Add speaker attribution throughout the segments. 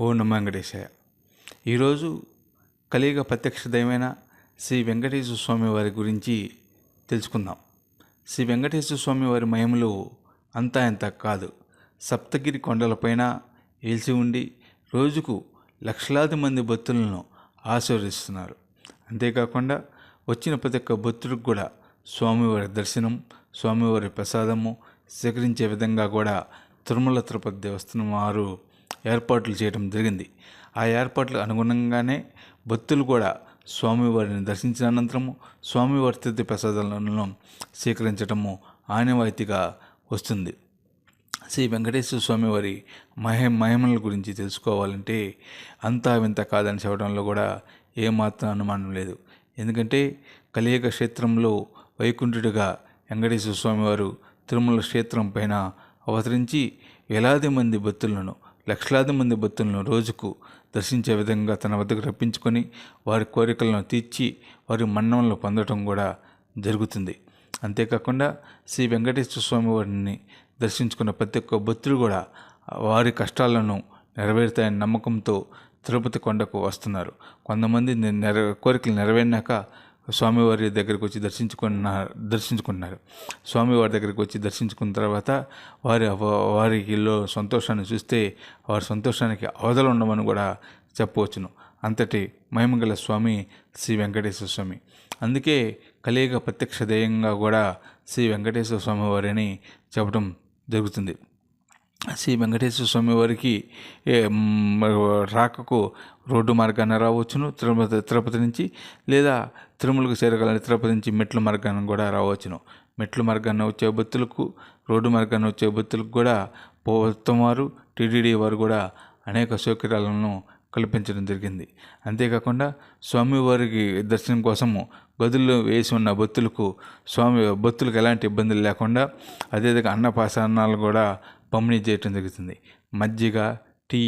Speaker 1: ఓ నమ వెంకటేశాయ ఈరోజు కలియుగ ప్రత్యక్ష దైవమైన శ్రీ వెంకటేశ్వర స్వామి వారి గురించి తెలుసుకుందాం. శ్రీ వెంకటేశ్వర స్వామి వారి మహిమలు అంతా ఎంత కాదు. సప్తగిరి కొండలపైన వేసి ఉండి రోజుకు లక్షలాది మంది భక్తులను ఆశీర్వదిస్తున్నారు. అంతేకాకుండా వచ్చిన ప్రతి ఒక్క భక్తుడికి కూడా స్వామివారి దర్శనం స్వామివారి ప్రసాదము స్వీకరించే విధంగా కూడా తిరుమల తిరుపతి దేవస్థానం వారు ఏర్పాట్లు చేయడం జరిగింది. ఆ ఏర్పాట్లకు అనుగుణంగానే భక్తులు కూడా స్వామివారిని దర్శించిన అనంతరము స్వామివారి తీర్థ ప్రసాదాలను స్వీకరించడము ఆనవాయితీగా వస్తుంది. శ్రీ వెంకటేశ్వర స్వామి వారి మహిమల గురించి తెలుసుకోవాలంటే అంతా వింత కాదని చెప్పడంలో కూడా ఏమాత్రం అనుమానం లేదు. ఎందుకంటే కలియుగ క్షేత్రంలో వైకుంఠుడిగా వెంకటేశ్వర స్వామివారు తిరుమల క్షేత్రం పైన అవతరించి వేలాది మంది భక్తులను లక్షలాది మంది భక్తులను రోజుకు దర్శించే విధంగా తన వద్దకు రప్పించుకొని వారి కోరికలను తీర్చి వారి మన్ననలు పొందడం కూడా జరుగుతుంది. అంతేకాకుండా శ్రీ వెంకటేశ్వర స్వామి వారిని దర్శించుకున్న ప్రతి ఒక్క భక్తులు కూడా వారి కష్టాలను నెరవేరుతాయని నమ్మకంతో తిరుపతి కొండకు వస్తున్నారు. కొంతమంది నెర కోరికలు నెరవేరినాక స్వామివారి దగ్గరికి వచ్చి దర్శించుకున్న దర్శించుకున్నారు. స్వామివారి దగ్గరికి వచ్చి దర్శించుకున్న తర్వాత వారి వారిలో సంతోషాన్ని చూస్తే వారి సంతోషానికి అవధలు ఉండమని కూడా చెప్పవచ్చును. అంతటి మహిమగల స్వామి శ్రీ వెంకటేశ్వర స్వామి. అందుకే కలియుగ ప్రత్యక్ష ధ్యేయంగా కూడా శ్రీ వెంకటేశ్వర స్వామి వారిని చెప్పడం జరుగుతుంది. శ్రీ వెంకటేశ్వర స్వామి వారికి రాకకు రోడ్డు మార్గాన రావచ్చును తిరుపతి తిరుపతి నుంచి లేదా తిరుమలకు చేరగలని తిరుపతి నుంచి మెట్ల మార్గాన కూడా రావచ్చును. మెట్ల మార్గాన్ని వచ్చే భక్తులకు రోడ్డు మార్గాన్ని వచ్చే భక్తులకు కూడా ప్రభుత్వం వారు టీటీడీ వారు కూడా అనేక సౌకర్యాలను కల్పించడం జరిగింది. అంతేకాకుండా స్వామివారికి దర్శనం కోసము గదుల్లో వేసి ఉన్న భక్తులకు స్వామి భక్తులకు ఎలాంటి ఇబ్బందులు లేకుండా అదేవిధంగా అన్నపాసనాలు కూడా పంపిణీ చేయటం జరుగుతుంది. మజ్జిగ టీ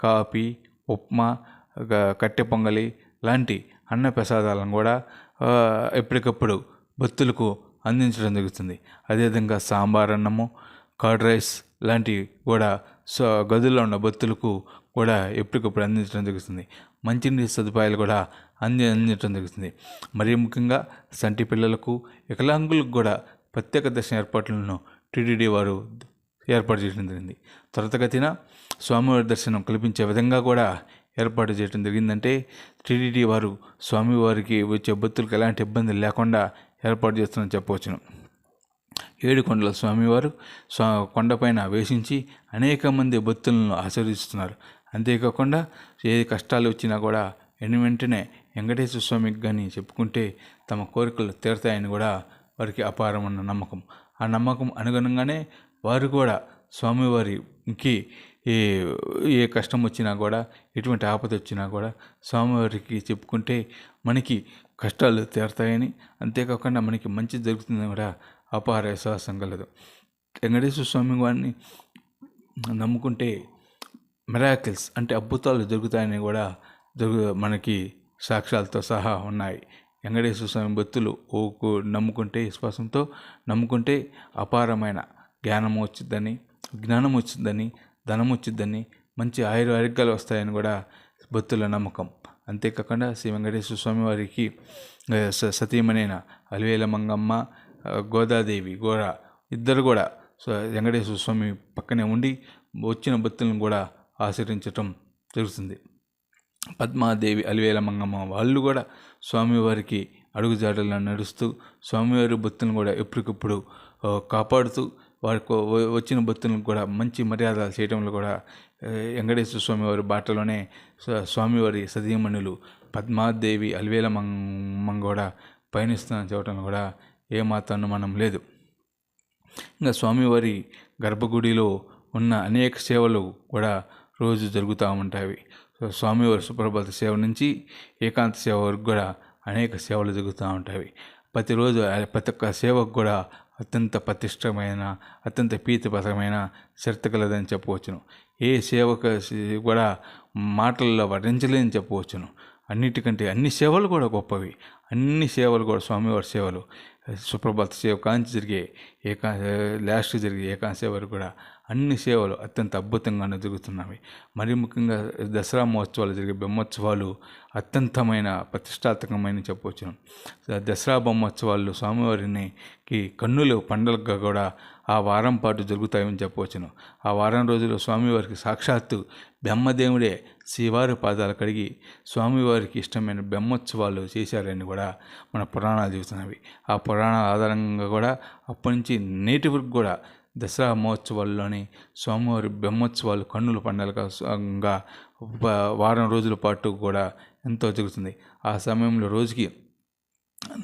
Speaker 1: కాఫీ ఉప్మా కట్టె పొంగలి లాంటి అన్న ప్రసాదాలను కూడా ఎప్పటికప్పుడు భక్తులకు అందించడం జరుగుతుంది. అదేవిధంగా సాంబార్ అన్నము కర్డ్ రైస్ లాంటివి కూడా సో గదుల్లో ఉన్న భక్తులకు కూడా ఎప్పటికప్పుడు అందించడం జరుగుతుంది. మంచినీటి సదుపాయాలు కూడా అంది అందించడం జరుగుతుంది. మరీ ముఖ్యంగా సంటి పిల్లలకు వికలాంగులకు కూడా ప్రత్యేక దర్శన ఏర్పాట్లను టీటీడీ వారు ఏర్పాటు చేయడం జరిగింది. త్వరితగతిన స్వామివారి దర్శనం కల్పించే విధంగా కూడా ఏర్పాటు చేయడం జరిగిందంటే టీటీడీ వారు స్వామివారికి వచ్చే భక్తులకు ఎలాంటి ఇబ్బంది లేకుండా ఏర్పాటు చేస్తున్నారని చెప్పవచ్చును. ఏడుకొండల స్వామివారు స్వా కొండపైన వేషించి అనేక మంది భక్తులను ఆశీర్వదిస్తున్నారు. అంతేకాకుండా ఏ కష్టాలు వచ్చినా కూడా వెను వెంటనే వెంకటేశ్వర స్వామికి కానీ చెప్పుకుంటే తమ కోరికలు తీరతాయని కూడా వారికి అపారమన్న నమ్మకం. ఆ నమ్మకం అనుగుణంగానే వారు కూడా స్వామివారికి ఏ ఏ కష్టం వచ్చినా కూడా ఎటువంటి ఆపద వచ్చినా కూడా స్వామివారికి చెప్పుకుంటే మనకి కష్టాలు తీరతాయని అంతేకాకుండా మనకి మంచి జరుగుతుందని కూడా అపార విశ్వాసం కలదు. వెంకటేశ్వర స్వామి వారిని నమ్ముకుంటే మెరాకిల్స్ అంటే అద్భుతాలు జరుగుతాయని కూడా జరుగు మనకి సాక్ష్యాలతో సహా ఉన్నాయి. వెంకటేశ్వర స్వామి భక్తులు ఓకు నమ్ముకుంటే విశ్వాసంతో నమ్ముకుంటే అపారమైన జ్ఞానం వచ్చిద్దని జ్ఞానం వచ్చిందని ధనం వచ్చిద్దని మంచి ఆయుర ఆరోగ్యాలు వస్తాయని కూడా భక్తుల నమ్మకం. అంతేకాకుండా శ్రీ వెంకటేశ్వర స్వామి వారికి సతీమణైన అలివేల మంగమ్మ గోదాదేవి గోడ ఇద్దరు కూడా వెంకటేశ్వర స్వామి పక్కనే ఉండి వచ్చిన భక్తులను కూడా ఆశీర్వించటం జరుగుతుంది. పద్మాదేవి అలివేల మంగమ్మ వాళ్ళు కూడా స్వామివారికి అడుగుజాడలను నడుస్తూ స్వామివారి భక్తులను కూడా ఎప్పటికప్పుడు కాపాడుతూ వారికి వచ్చిన భక్తులకు కూడా మంచి మర్యాదలు చేయడంలో కూడా వెంకటేశ్వర స్వామి వారి బాటలోనే స్వామివారి సతీమణులు పద్మాదేవి అలివేల మంగ కూడా పయనిస్తున్న చూడటం కూడా ఏమాత్రం అనుమానం లేదు. ఇంకా స్వామివారి గర్భగుడిలో ఉన్న అనేక సేవలు కూడా రోజు జరుగుతూ ఉంటాయి. స్వామివారి సుప్రభాత సేవ నుంచి ఏకాంత సేవ వరకు కూడా అనేక సేవలు జరుగుతూ ఉంటాయి. ప్రతిరోజు ప్రతి ఒక్క సేవకు కూడా అత్యంత పతిష్టమైన అత్యంత ప్రీతిపరమైన చరిత్ర కలదని చెప్పవచ్చును. ఏ సేవక కూడా మాటల్లో వర్ణించలేని చెప్పవచ్చును. అన్నిటికంటే అన్ని సేవలు కూడా గొప్పవి. అన్ని సేవలు కూడా స్వామివారి సేవలు. సుప్రభాత సేవ కాంచి జరిగే ఏకా లాస్ట్ జరిగే ఏకాంత సేవలు కూడా అన్ని సేవలు అత్యంత అద్భుతంగానే జరుగుతున్నవి. మరి ముఖ్యంగా దసరా మహోత్సవాలు జరిగే బ్రహ్మోత్సవాలు అత్యంతమైన ప్రతిష్టాత్మకమైన చెప్పవచ్చును దసరా బ్రహ్మోత్సవాలు స్వామివారిని కి కన్నుల పండుగగా కూడా ఆ వారం పాటు జరుగుతాయని చెప్పవచ్చును ఆ వారం రోజుల్లో స్వామివారికి సాక్షాత్తు బ్రహ్మదేవుడే శ్రీవారి పాదాలు కడిగి స్వామివారికి ఇష్టమైన బ్రహ్మోత్సవాలు చేశారని కూడా మన పురాణాలు చెబుతున్నవి. ఆ పురాణాల ఆధారంగా కూడా అప్పటి నుంచి నేటి వరకు కూడా దసరా మహోత్సవాల్లోని స్వామివారి బ్రహ్మోత్సవాలు కన్నుల పండుగగా వారం రోజుల పాటు కూడా ఎంతో జరుగుతుంది. ఆ సమయంలో రోజుకి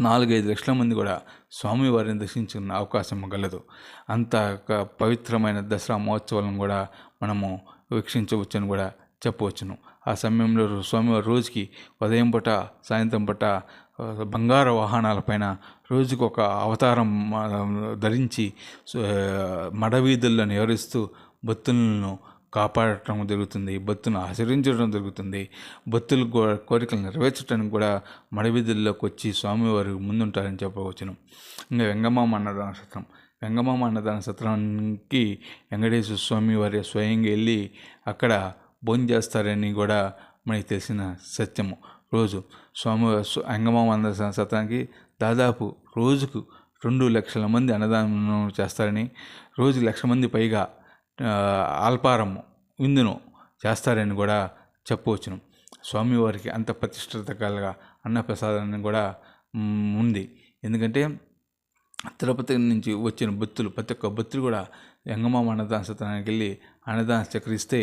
Speaker 1: నాలుగైదు లక్షల మంది కూడా స్వామివారిని దర్శించుకున్న అవకాశం కలదు అంత ఒక పవిత్రమైన దసరా మహోత్సవాలను కూడా మనము వీక్షించవచ్చని కూడా చెప్పవచ్చును. ఆ సమయంలో స్వామివారి రోజుకి ఉదయం పూట సాయంత్రం పూట ఆ, బంగారు వాహనాలపైన రోజుకు ఒక అవతారం ధరించి మడవీధుల్లో నివరిస్తూ భక్తులను కాపాడటం జరుగుతుంది భక్తులను ఆచరించడం జరుగుతుంది. భక్తులు కోరికలు నెరవేర్చడానికి కూడా మడవీధుల్లోకి వచ్చి స్వామివారు ముందుంటారని చెప్పవచ్చును. ఇంకా వెంగమామ అన్నదాన సత్రం. వెంగమామ అన్నదాన సత్రానికి వెంకటేశ్వర స్వామి వారి స్వయంగా వెళ్ళి అక్కడ భోజనం చేస్తారని కూడా మనకి తెలిసిన సత్యము. రోజు స్వామి వెంగమామ అన్నదాన సత్రానికి దాదాపు రోజుకు రెండు లక్షల మంది అన్నదానం చేస్తారని రోజు లక్ష మంది పైగా ఆ, ఆల్పారము విందును చేస్తారని కూడా చెప్పవచ్చును. స్వామివారికి అంత ప్రతిష్టత కలగా అన్నప్రసాదాన్ని కూడా ఉంది. ఎందుకంటే తిరుపతి నుంచి వచ్చిన భక్తులు ప్రతి ఒక్క భక్తులు కూడా వెంగమామ అన్నదాన సత్రానికి వెళ్ళి అన్నదానం చక్రిస్తే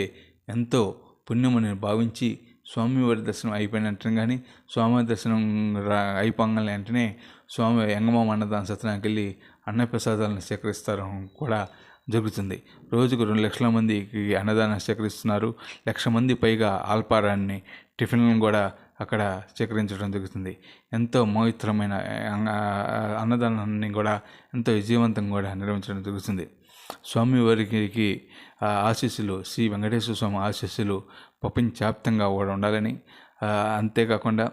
Speaker 1: ఎంతో పుణ్యమని భావించి స్వామివారి దర్శనం అయిపోయిన వెంటనే కానీ స్వామివారి దర్శనం రా అయిపోగానే వెంటనే స్వామి వెంగమామ అన్నదాన సత్రానికి వెళ్ళి అన్నప్రసాదాలను సేకరిస్తారు కూడా జరుగుతుంది. రోజుకు రెండు లక్షల మందికి అన్నదానం సేకరిస్తున్నారు. లక్ష మంది పైగా ఆల్పారాన్ని టిఫిన్లను కూడా అక్కడ స్వీకరించడం జరుగుతుంది. ఎంతో పవిత్రమైన అన్నదానాన్ని కూడా ఎంతో విజయవంతంగా కూడా నిర్వహించడం జరుగుతుంది. స్వామివారికి ఆశీస్సులు శ్రీ వెంకటేశ్వర స్వామి ఆశీస్సులు ప్రపంచవ్యాప్తంగా కూడా ఉండాలని అంతేకాకుండా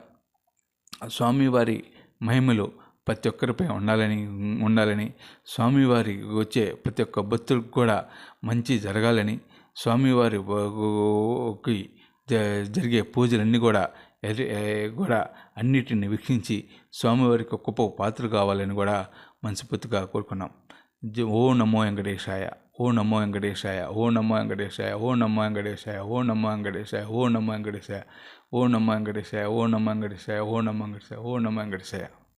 Speaker 1: స్వామివారి మహిమలు ప్రతి ఒక్కరిపై ఉండాలని ఉండాలని స్వామివారి వచ్చే ప్రతి ఒక్క భక్తుడికి కూడా మంచి జరగాలని స్వామివారి జరిగే పూజలన్నీ కూడా కూడా అన్నిటిని వీక్షించి స్వామివారికి గొప్ప పాత్ర కావాలని కూడా మనస్ఫూర్తిగా కోరుకున్నాం. જે ઓ નમો વેંકટેશાય ઓ નમો વેંકટેશાય ઓ નમો વેંકટેશાય ઓ નમો વેંકટેશાય ઓ નમો વેંકટેશાય ઓ નમો વેંકટેશાય ઓ નમો વેંકટેશાય ઓ નમો વેંકટેશાય ઓ નમો વેંકટેશાય ઓ નમો વેંકટેશાય